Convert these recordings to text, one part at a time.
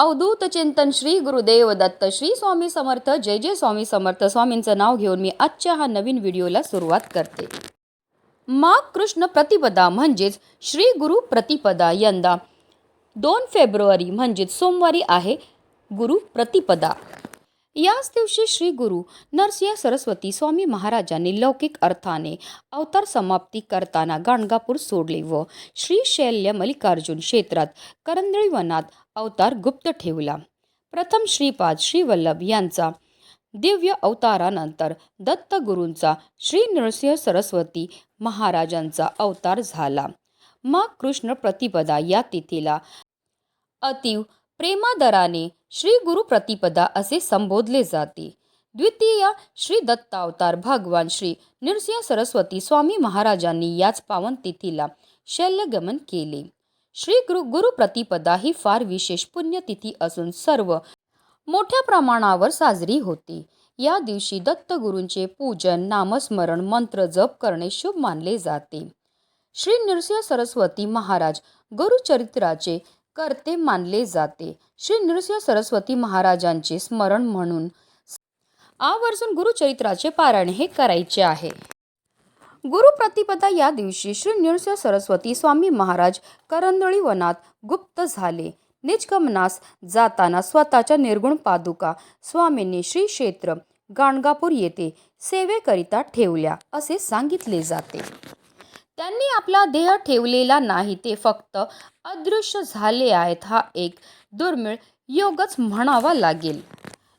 अवधूत चिंतन श्री गुरुदेव दत्त श्री स्वामी समर्थ जय जय स्वामी समर्थ. स्वामींचं नाव घेऊन मी आजच्या हा नवीन व्हिडिओला सुरुवात करते. माघ कृष्ण प्रतिपदा म्हणजेच श्री गुरु प्रतिपदा यंदा. दोन फेब्रुवारी म्हणजेच सोमवारी आहे गुरु प्रतिपदा. याच दिवशी श्री गुरु नरसिंह सरस्वती स्वामी महाराजांनी लौकिक अर्थाने अवतार समाप्ती करताना गाणगापूर सोडले व श्री शैल्य मल्लिकार्जुन क्षेत्रात करंदळी वनात अवतार गुप्त ठेवला. प्रथम श्रीपाद श्रीवल्लभ यांचा दिव्य अवतारानंतर दत्तगुरूंचा श्री नृसिंह सरस्वती महाराजांचा अवतार झाला. मग कृष्ण प्रतिपदा या तिथीला अतीव प्रेमादराने श्री गुरु प्रतिपदा असे संबोधले जाते. द्वितीय श्री दत्तावतार भगवान श्री नृसिंह सरस्वती स्वामी महाराजांनी याच पावन तिथीला शैल्यगमन केले. श्री गुरु गुरु प्रतिपदा ही फार विशेष पुण्यतिथी असून सर्व मोठ्या प्रमाणावर साजरी होते. या दिवशी दत्तगुरूंचे पूजन नामस्मरण मंत्र जप करणे शुभ मानले जाते. श्री नृसिंह सरस्वती महाराज गुरुचरित्राचे कर्ते मानले जाते. श्री नृसिंह सरस्वती महाराजांचे स्मरण म्हणून आवर्जून गुरुचरित्राचे पारायण हे करायचे आहे. गुरुप्रतिपदा या दिवशी श्री नृसिंह सरस्वती स्वामी महाराज करंदळी वनात गुप्त झाले. निजगमनास जाताना स्वतःच्या निर्गुण पादुका स्वामींनी श्री क्षेत्र गाणगापूर येथे सेवेकरिता ठेवल्या असे सांगितले जाते. त्यांनी आपला देह ठेवलेला नाही ते फक्त अदृश्य झाले आहेत हा एक दुर्मिळ योगच म्हणावा लागेल.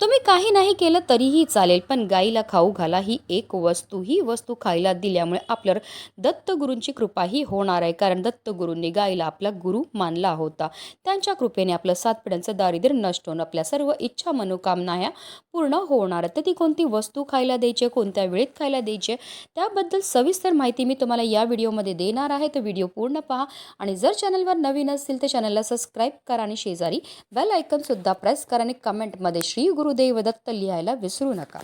तुम्ही काही नाही केलं तरीही चालेल पण गाईला खाऊ घाला ही एक वस्तू. ही वस्तू खायला दिल्यामुळे आपल्यावर दत्तगुरूंची कृपाही होणार आहे कारण दत्तगुरूंनी गाईला आपला गुरु मानला होता. त्यांच्या कृपेने आपलं सात पिढ्यांचं दारिद्र्य नष्ट होऊन आपल्या सर्व इच्छा मनोकामना ह्या पूर्ण होणार तर ती कोणती वस्तू खायला द्यायची आहे, कोणत्या वेळेत खायला द्यायची आहे, त्याबद्दल सविस्तर माहिती मी तुम्हाला या व्हिडिओमध्ये देणार आहे. तर व्हिडिओ पूर्ण पहा आणि जर चॅनलवर नवीन असतील तर चॅनलला सबस्क्राईब करा आणि शेजारी बेल आयकनसुद्धा प्रेस करा आणि कमेंटमध्ये श्री गुरु दत्त लिहायला विसरू नका.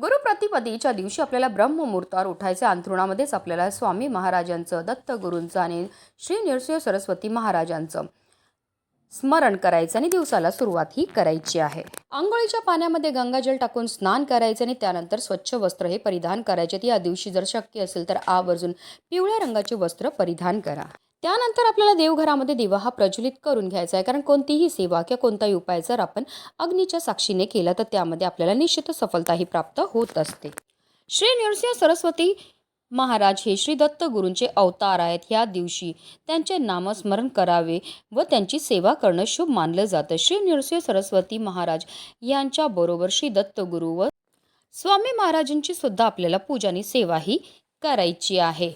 गुरुप्रतिपदेच्या दिवशी आपल्याला ब्रह्ममुहूर्तावर उठायचे. अंथरुणामध्येच आपल्याला स्वामी महाराजांचं दत्तगुरूंचं आणि श्री नृसिंह सरस्वती महाराजांचं स्मरण करायचं आणि दिवसाला सुरुवात ही करायची आहे. आंघोळीच्या पाण्यामध्ये गंगाजल टाकून स्नान करायचं आणि त्यानंतर स्वच्छ वस्त्र हे परिधान करायचे. या दिवशी जर शक्य असेल तर आवर्जून पिवळ्या रंगाचे वस्त्र परिधान करा. त्यानंतर आपल्याला देवघरामध्ये दिवा हा प्रज्वलित करून घ्यायचा आहे. कारण कोणतीही सेवा किंवा कोणताही उपाय जर आपण अग्नीच्या साक्षीने केला तर त्यामध्ये आपल्याला निश्चित सफलताही प्राप्त होत असते. श्री नृसिंह सरस्वती महाराज हे श्री दत्त गुरूंचे अवतार आहेत. ह्या दिवशी त्यांचे नामस्मरण करावे व त्यांची सेवा करणं शुभ मानलं जातं. श्री नृसिंह सरस्वती महाराज यांच्याबरोबर श्री दत्तगुरू व स्वामी महाराजांची सुद्धा आपल्याला पूजानी सेवाही करायची आहे.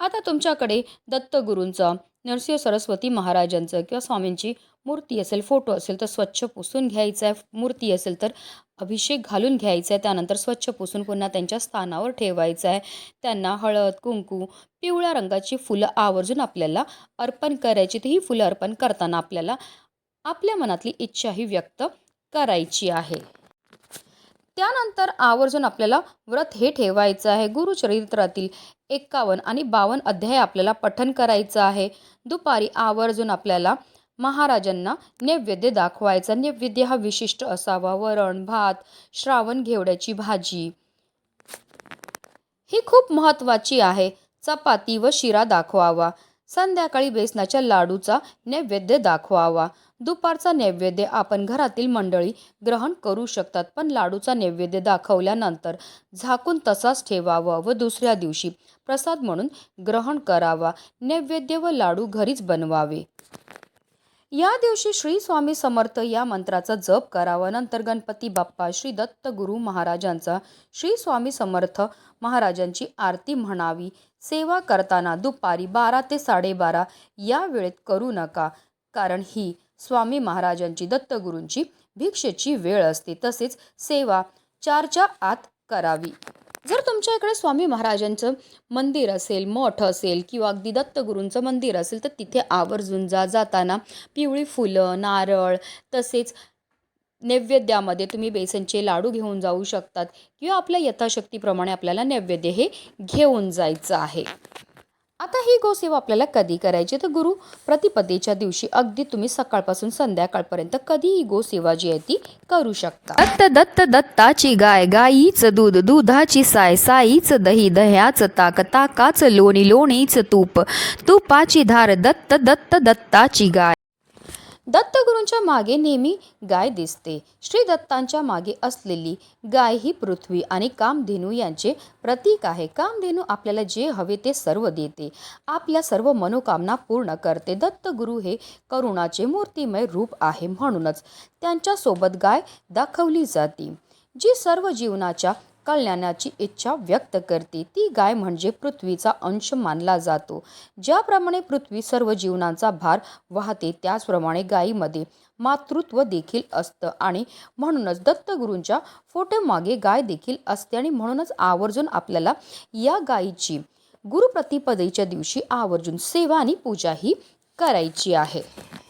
आता तुमच्याकडे दत्तगुरूंचा नरसिंह सरस्वती महाराजांचं किंवा स्वामींची मूर्ती असेल फोटो असेल तर स्वच्छ पुसून घ्यायचं आहे. मूर्ती असेल तर अभिषेक घालून घ्यायचा आहे. त्यानंतर स्वच्छ पुसून पुन्हा त्यांच्या स्थानावर ठेवायचं आहे. त्यांना हळद कुंकू पिवळ्या रंगाची फुलं आवर्जून आपल्याला अर्पण करायची. तर ही फुलं अर्पण करताना आपल्याला आपल्या मनातली इच्छा ही व्यक्त करायची आहे. त्यानंतर आवर्जून आपल्याला व्रत हे ठेवायचं आहे. गुरुचरित्रातील एक्कावन्न आणि बावन्न अध्याय आपल्याला पठन करायचं आहे. दुपारी आवर्जून आपल्याला महाराजांना नैवेद्य दाखवायचा. नैवेद्य हा विशिष्ट असावा. वरण भात श्रावण घेवड्याची भाजी. ही खूप महत्त्वाची आहे. चपाती व शिरा दाखवावा. संध्याकाळी बेसनाच्या लाडूचा नैवेद्य दाखवावा. दुपारचा नैवेद्य आपण घरातील मंडळी ग्रहण करू शकतात पण लाडूचा नैवेद्य दाखवल्यानंतर झाकून तसाच ठेवावा व दुसऱ्या दिवशी प्रसाद म्हणून ग्रहण करावा. नैवेद्य व लाडू घरीच बनवावे. या दिवशी श्री स्वामी समर्थ या मंत्राचा जप करावा. नंतर गणपती बाप्पा श्री दत्त गुरु महाराजांचा श्री स्वामी समर्थ महाराजांची आरती म्हणावी. सेवा करताना दुपारी बारा ते साडेबारा या वेळेत करू नका कारण ही स्वामी महाराजांची दत्तगुरूंची भिक्षेची वेळ असते. तसेच सेवा चारच्या आत करावी. तुमच्या इकडे स्वामी महाराजांचं मंदिर असेल मठ असेल किंवा अगदी दत्तगुरूंचं मंदिर असेल तर तिथे आवर्जून जा जाताना पिवळी फुलं नारळ तसेच नैवेद्यामध्ये तुम्ही बेसनचे लाडू घेऊन जाऊ शकतात किंवा आपल्या यथाशक्तीप्रमाणे आपल्याला नैवेद्य हे घेऊन जायचं आहे. आता ही गोसेवा आपल्याला कधी करायची? तर गुरु प्रतिपदेच्या दिवशी अगदी तुम्ही सकाळपासून संध्याकाळपर्यंत कधी ही गोसेवा जी आहे ती करू शकता. दत्त दत्त दत्ताची गाय गाईचं दूध दुधाची साय साईचं दही दह्याचं ताक ताकाचं लोणी लोणीचं तूप. तुपाची धार दत्त दत्त दत्ताची गाय. दत्तगुरूंच्या मागे नेहमी गाय दिसते. श्री दत्तांच्या मागे असलेली गाय ही पृथ्वी आणि कामधेनू यांचे प्रतीक आहे. कामधेनू आपल्याला जे हवे ते सर्व देते. आपल्या सर्व मनोकामना पूर्ण करते. दत्तगुरू हे करुणाचे मूर्तिमय रूप आहे म्हणूनच त्यांच्यासोबत गाय दाखवली जाते. जी सर्व जीवनाच्या कल्याणाची इच्छा व्यक्त करते. ती गाय म्हणजे पृथ्वीचा अंश मानला जातो. ज्याप्रमाणे पृथ्वी सर्व जीवनांचा भार वाहते त्याचप्रमाणे गायीमध्ये मातृत्व देखील असतं आणि म्हणूनच दत्तगुरूंच्या फोटोमागे गाय देखील असते आणि म्हणूनच आवर्जून आपल्याला या गायीची गुरुप्रतिपदेच्या दिवशी आवर्जून सेवा आणि पूजा ही करायची आहे.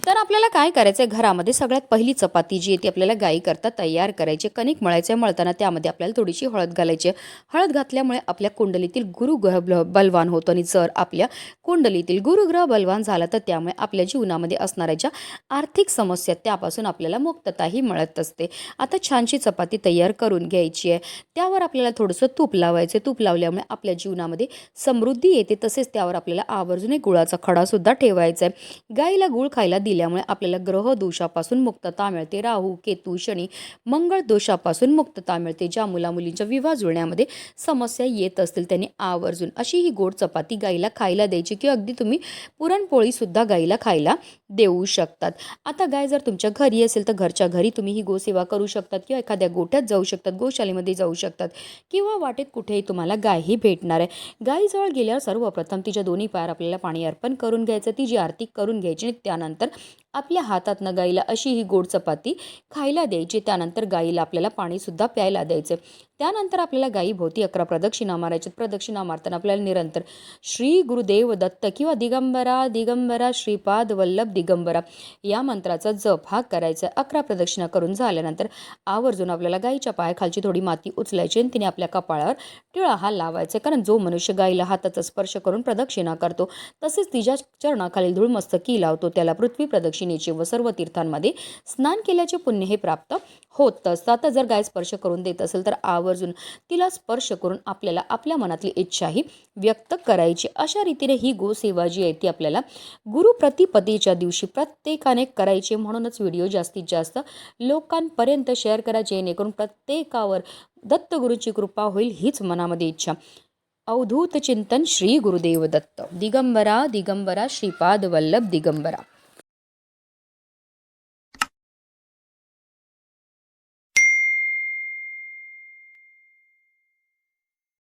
तर आपल्याला काय करायचं आहे घरामध्ये सगळ्यात पहिली चपाती जी आहे ती आपल्याला गाई करता तयार करायची. कणिक मळायचं आहे मळताना त्यामध्ये आपल्याला थोडीशी हळद घालायची. आहे हळद घातल्यामुळे आपल्या कुंडलीतील गुरुग्रह बलवान होतो आणि जर आपल्या कुंडलीतील गुरुग्रह बलवान झाला तर त्यामुळे आपल्या जीवनामध्ये असणाऱ्या ज्या आर्थिक समस्या त्यापासून आपल्याला मुक्तताही मिळत असते. आता छानशी चपाती तयार करून घ्यायची आहे. त्यावर आपल्याला थोडंसं तूप लावायचं तूप लावल्यामुळे आपल्या जीवनामध्ये समृद्धी येते. तसेच त्यावर आपल्याला आवर्जून गुळाचा खडासुद्धा ठेवायचा आहे गाईला गुळ खायला दिल्यामुळे आपल्याला ग्रह दोषापासून मुक्तता मिळते. राहू केतू शनी मंगळ दोषापासून मुक्तता मिळते ज्या मुलामुलींच्या विवाह जुळण्यामध्ये समस्या येत असतील त्यांनी आवर्जून अशी ही गोड चपाती गाईला खायला द्यायची किंवा अगदी तुम्ही पुरणपोळीसुद्धा गाईला खायला देऊ शकतात. आता गाय जर तुमच्या घरी असेल तर घरच्या घरी तुम्ही ही गोसेवा करू शकतात किंवा एखाद्या गोठ्यात जाऊ शकतात गोशालेमध्ये जाऊ शकतात किंवा वाटेत कुठेही तुम्हाला गायही भेटणार आहे. गायीजवळ गेल्यावर सर्वप्रथम तिच्या दोन्ही पायावर आपल्याला पाणी अर्पण करून घ्यायचं. ती जी आरती करून घ्यायची आणि त्यानंतर आपल्या हातातनं गाईला अशी ही गोड चपाती खायला द्यायची. त्यानंतर गाईला आपल्याला पाणीसुद्धा प्यायला द्यायचं. त्यानंतर आपल्याला गाईभोवती अकरा प्रदक्षिणा मारायच्यात प्रदक्षिणा मारताना आपल्याला निरंतर श्री गुरुदेव दत्त किंवा दिगंबरा दिगंबरा श्रीपाद वल्लभ दिगंबरा या मंत्राचा जप हा करायचा. अकरा प्रदक्षिणा करून झाल्यानंतर आवर्जून आपल्याला गाईच्या पायाखालची थोडी माती उचलायची आणि तिने आपल्या कपाळावर टिळा हा लावायचा. कारण जो मनुष्य गाईला हाताचा स्पर्श करून प्रदक्षिणा करतो तसेच तिच्या चरणाखालील धूळमस्तकी लावतो. त्याला पृथ्वी प्रदक्षिणा दक्षिणेचे व सर्व तीर्थांमध्ये स्नान केल्याचे पुण्य हे प्राप्त होत. असतात आता जर गाय स्पर्श करून देत असेल तर आवर्जून तिला स्पर्श करून आपल्याला आपल्या मनातली इच्छाही व्यक्त करायची. अशा रीतीने ही गोसेवा जी आहे ती आपल्याला गुरुप्रतिपदेच्या दिवशी प्रत्येकाने करायची म्हणूनच व्हिडिओ जास्तीत जास्त लोकांपर्यंत शेअर करा जेणेकरून प्रत्येकावर दत्तगुरूची कृपा होईल हीच मनामध्ये इच्छा. अवधूत चिंतन श्री गुरुदेव दत्त. दिगंबरा दिगंबरा श्रीपाद वल्लभ दिगंबरा.